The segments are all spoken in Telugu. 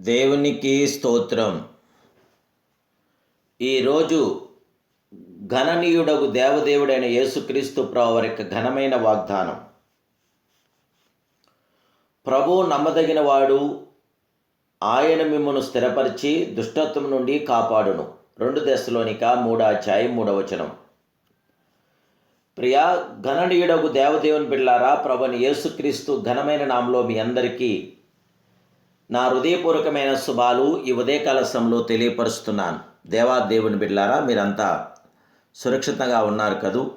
దేవునికి స్తోత్రం. ఈరోజు ఘననీయుడగు దేవదేవుడైన యేసుక్రీస్తు ప్రభు వారి యొక్క ఘనమైన వాగ్దానం. ప్రభు నమ్మదగిన వాడు ఆయన మిమ్మను స్థిరపరిచి దుష్టత్వం నుండి కాపాడును. రెండు దశలోనిక మూడో అధ్యాయం ప్రియా ఘననీయుడగు దేవదేవుని బిళ్ళారా ప్రభుని యేసుక్రీస్తు ఘనమైన నామలో మీ అందరికీ నా హృదయపూర్వకమైన శుభాలు ఈ ఉదయకాల సమయంలో తెలియపరుస్తున్నాను. దేవా దేవుని బిడ్లారా మీరంతా సురక్షితంగా ఉన్నారు కదూ?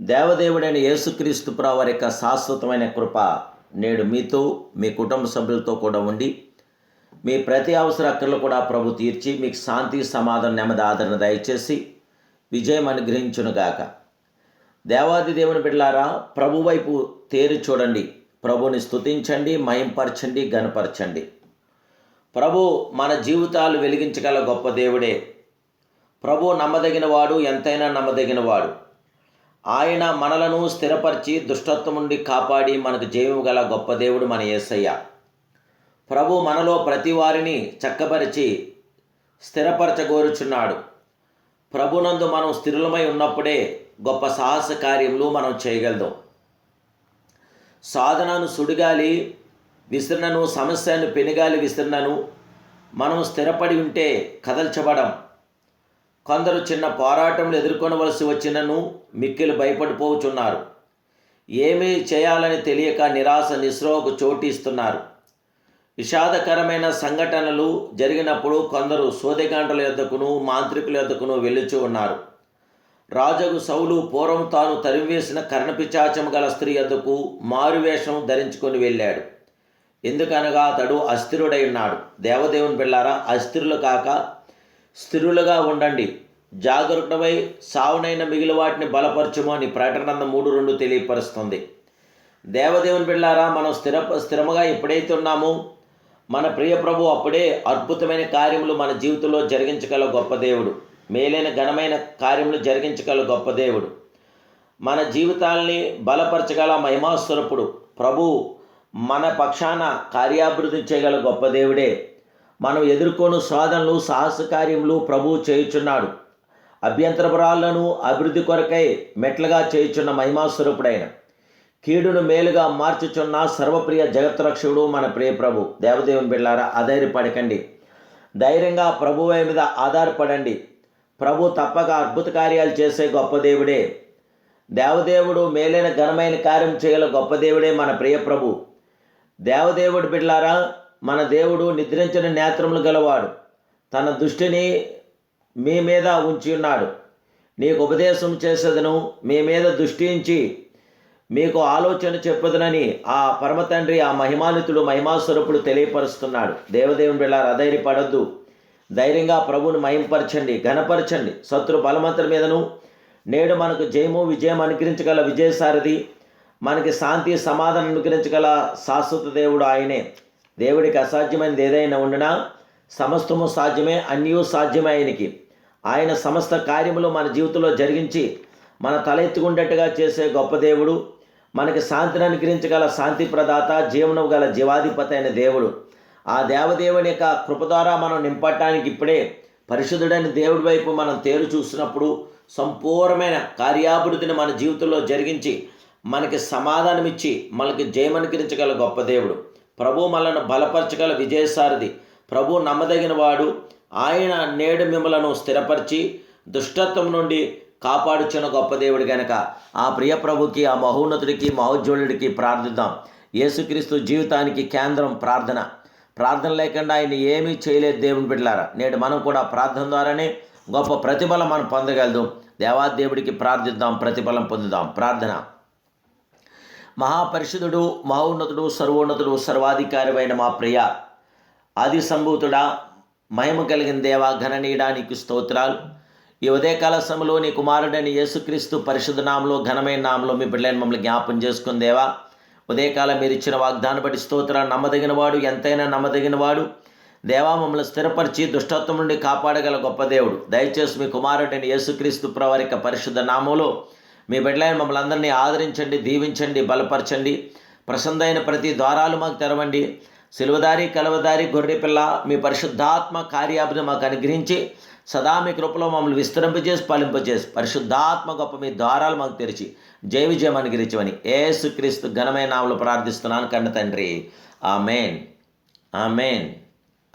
దేవదేవుడైన యేసుక్రీస్తు వారి యొక్క శాశ్వతమైన కృప నేడు మీతో మీ కుటుంబ సభ్యులతో కూడా ఉండి మీ ప్రతి అవసర అక్కర్లు కూడా ప్రభు తీర్చి మీకు శాంతి సమాధానం నెమ్మది ఆదరణ దయచేసి విజయం అనుగ్రహించునుగాక. దేవాది దేవుని బిడ్లారా ప్రభు వైపు తేరి చూడండి. ప్రభుని స్తుతించండి మహింపరచండి గనపరచండి ప్రభు మన జీవితాలు వెలిగించగల గొప్ప దేవుడే. ప్రభు నమ్మదగిన వాడు ఎంతైనా నమ్మదగిన వాడు ఆయన మనలను స్థిరపరిచి దుష్టత్వం నుండి కాపాడి మనకు జయము గల గొప్ప దేవుడు మన యేసయ్య ప్రభు మనలో ప్రతి వారిని చక్కపరిచి స్థిరపరచగోరుచున్నాడు. ప్రభునందు మనం స్థిరులమై ఉన్నప్పుడే గొప్ప సాహస కార్యములు మనం చేయగలుగుతాం. సాధనను సుడిగాలి విసరణను సమస్యను పెనుగాలి విసరణను మనం స్థిరపడి ఉంటే కదల్చబడం. కొందరు చిన్న పోరాటంలో ఎదుర్కొనవలసి వచ్చినను మిక్కిలు భయపడిపోచున్నారు. ఏమీ చేయాలని తెలియక నిరాశ నిస్రోకు చోటిస్తున్నారు. విషాదకరమైన సంఘటనలు జరిగినప్పుడు కొందరు సోదెగాంటల యొద్దకును మాంత్రికుల యొద్దకును వెళ్ళుచూ ఉన్నారు. రాజగు సౌలు పూర్వం తాను తరిమివేసిన కర్ణపిచాచము గల స్త్రీ యొద్దకు మారువేషం ధరించుకొని వెళ్ళాడు. ఎందుకనగా అతడు అస్థిరుడై ఉన్నాడు. దేవదేవుని పిల్లారా అస్థిరులు కాక స్థిరులుగా ఉండండి. జాగ్రత్తమై సావునైన మిగిలి వాటిని బలపరచుము అని ప్రకటన మూడు రెండు తెలియపరుస్తుంది. దేవదేవుని పిల్లారా మనం స్థిర స్థిరముగా ఎప్పుడైతే ఉన్నామో మన ప్రియ ప్రభు అప్పుడే అద్భుతమైన కార్యములు మన జీవితంలో జరిగించగల గొప్ప దేవుడు. మేలైన ఘనమైన కార్యములు జరిగించగల గొప్ప దేవుడు. మన జీవితాల్ని బలపరచగల మహిమాస్వరూపుడు ప్రభు మన పక్షాన కార్యాభివృద్ధి చేయగల గొప్ప దేవుడే. మనం ఎదుర్కొను సాధనలు సాహస కార్యములు ప్రభు చేయుచున్నాడు. అభ్యంతరపురాలను అభివృద్ధి కొరకై మెట్లుగా చేయుచున్న మహిమాస్వరూపుడైన కీడును మేలుగా మార్చుచున్న సర్వప్రియ జగత్రక్షకుడు మన ప్రియ ప్రభు. దేవదేవుని బిళ్ళారా అధైర్యపడకండి. ధైర్యంగా ప్రభువై మీద ఆధారపడండి. ప్రభు తప్పక అద్భుత కార్యాలు చేసే గొప్ప దేవుడే. దేవదేవుడు మేలైన ఘనమైన కార్యం చేయగల గొప్ప దేవుడే మన ప్రియ ప్రభు. దేవదేవుడు బిడ్లారా మన దేవుడు నిద్రించిన నేత్రములు గలవాడు. తన దృష్టిని మీ మీద ఉంచి ఉన్నాడు. నీకు ఉపదేశం చేసేదను మీ మీద దృష్టించి మీకు ఆలోచన చెప్పదునని ఆ పరమ తండ్రి ఆ మహిమానితుడు మహిమాస్వరూపుడు తెలియపరుస్తున్నాడు. దేవదేవుని బిళ్ళారు పడద్దు ధైర్యంగా ప్రభువుని మహింపరచండి ఘనపరచండి. శత్రు బలమంతుల మీదను నేడు మనకు జయము విజయం అనుకరించగల విజయసారథి మనకి శాంతి సమాధానం అనుకరించగల శాశ్వత దేవుడు ఆయనే. దేవుడికి అసాధ్యమైనది ఏదైనా ఉండినా? సమస్తము సాధ్యమే అన్యూ సాధ్యమే ఆయనకి. ఆయన సమస్త కార్యములు మన జీవితంలో జరిగించి మన తలెత్తుకుండేట్టుగా చేసే గొప్ప దేవుడు మనకి శాంతిని అనుగ్రహించగల శాంతి ప్రదాత జీవనం గల జీవాధిపతి అయిన దేవుడు. ఆ దేవదేవుని యొక్క కృప ద్వారా మనం నింపటానికి ఇప్పుడే పరిశుద్ధుడైన దేవుడి వైపు మనం తేరు చూసినప్పుడు సంపూర్ణమైన కార్యాభివృద్ధిని మన జీవితంలో జరిగించి మనకి సమాధానమిచ్చి మనకి జయమనుకరించగల గొప్ప దేవుడు. ప్రభు మనల్ని బలపరచగల విజయసారథి. ప్రభు నమ్మదగిన వాడు. ఆయన నేడు మిమ్మలను స్థిరపరిచి దుష్టత్వం నుండి కాపాడుచున్న గొప్ప దేవుడు గనక ఆ ప్రియ ప్రభుకి ఆ మహోన్నతుడికి మహోజ్వలుడికి ప్రార్థిద్దాం. యేసుక్రీస్తు జీవితానికి కేంద్రం ప్రార్థన. ప్రార్థన లేకుండా ఆయన ఏమీ చేయలేదు దేవుని బిడ్డలారా. నేడు మనం కూడా ప్రార్థన ద్వారానే గొప్ప ప్రతిఫలం మనం పొందగలదు దేవాదేవుడికి ప్రార్థిద్దాం ప్రతిఫలం పొందుదాం. ప్రార్థన. మహాపరిషుదుడు మహోన్నతుడు సర్వోన్నతుడు సర్వాధికారమైన మా ప్రియ ఆది సంభూతుడా మహిమ కలిగిన దేవా ఘననీయడానికి స్తోత్రాలు. ఈ ఉదయకాల సమయంలో నీ కుమారుడైన యేసుక్రీస్తు పరిశుద్ధ నామంలో ఘనమైన నామంలో మీ బిడ్డలను మమ్మల్ని జ్ఞాపం చేసుకుందేవా ఉదయకాలం మీరు ఇచ్చిన వాగ్దాన బట్టి స్తోత్రాలు నమ్మదగినవాడు ఎంతైనా నమ్మదగినవాడు. దేవా మమ్మల్ని స్థిరపరిచి దుష్టత్వం నుండి కాపాడగల గొప్ప దేవుడు. దయచేసి మీ కుమారుడైన యేసుక్రీస్తు ప్రవారిక పరిశుద్ధ నామంలో మీ బిడ్డలైన మమ్మల్ని అందరినీ ఆదరించండి దీవించండి బలపరచండి. ప్రసందైన ప్రతి ద్వారాలు మాకు తెరవండి. సిలువదారి కలవదారి గొర్రెపిల్ల మీ పరిశుద్ధాత్మ కార్యాభిని మాకు అనుగ్రహించి సదా మీ కృపలో మమ్మల్ని విస్తరింపజేసి ఫలింపజేసి పరిశుద్ధాత్మ గొప్ప మీ ద్వారాలు మాకు తెరిచి జయ విజయం అనుగ్రహించమని ఏసుక్రీస్తు ఘనమైన నామలు ప్రార్థిస్తున్నాను కన్న తండ్రి. Amen. Amen.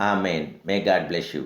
Amen. May God bless you.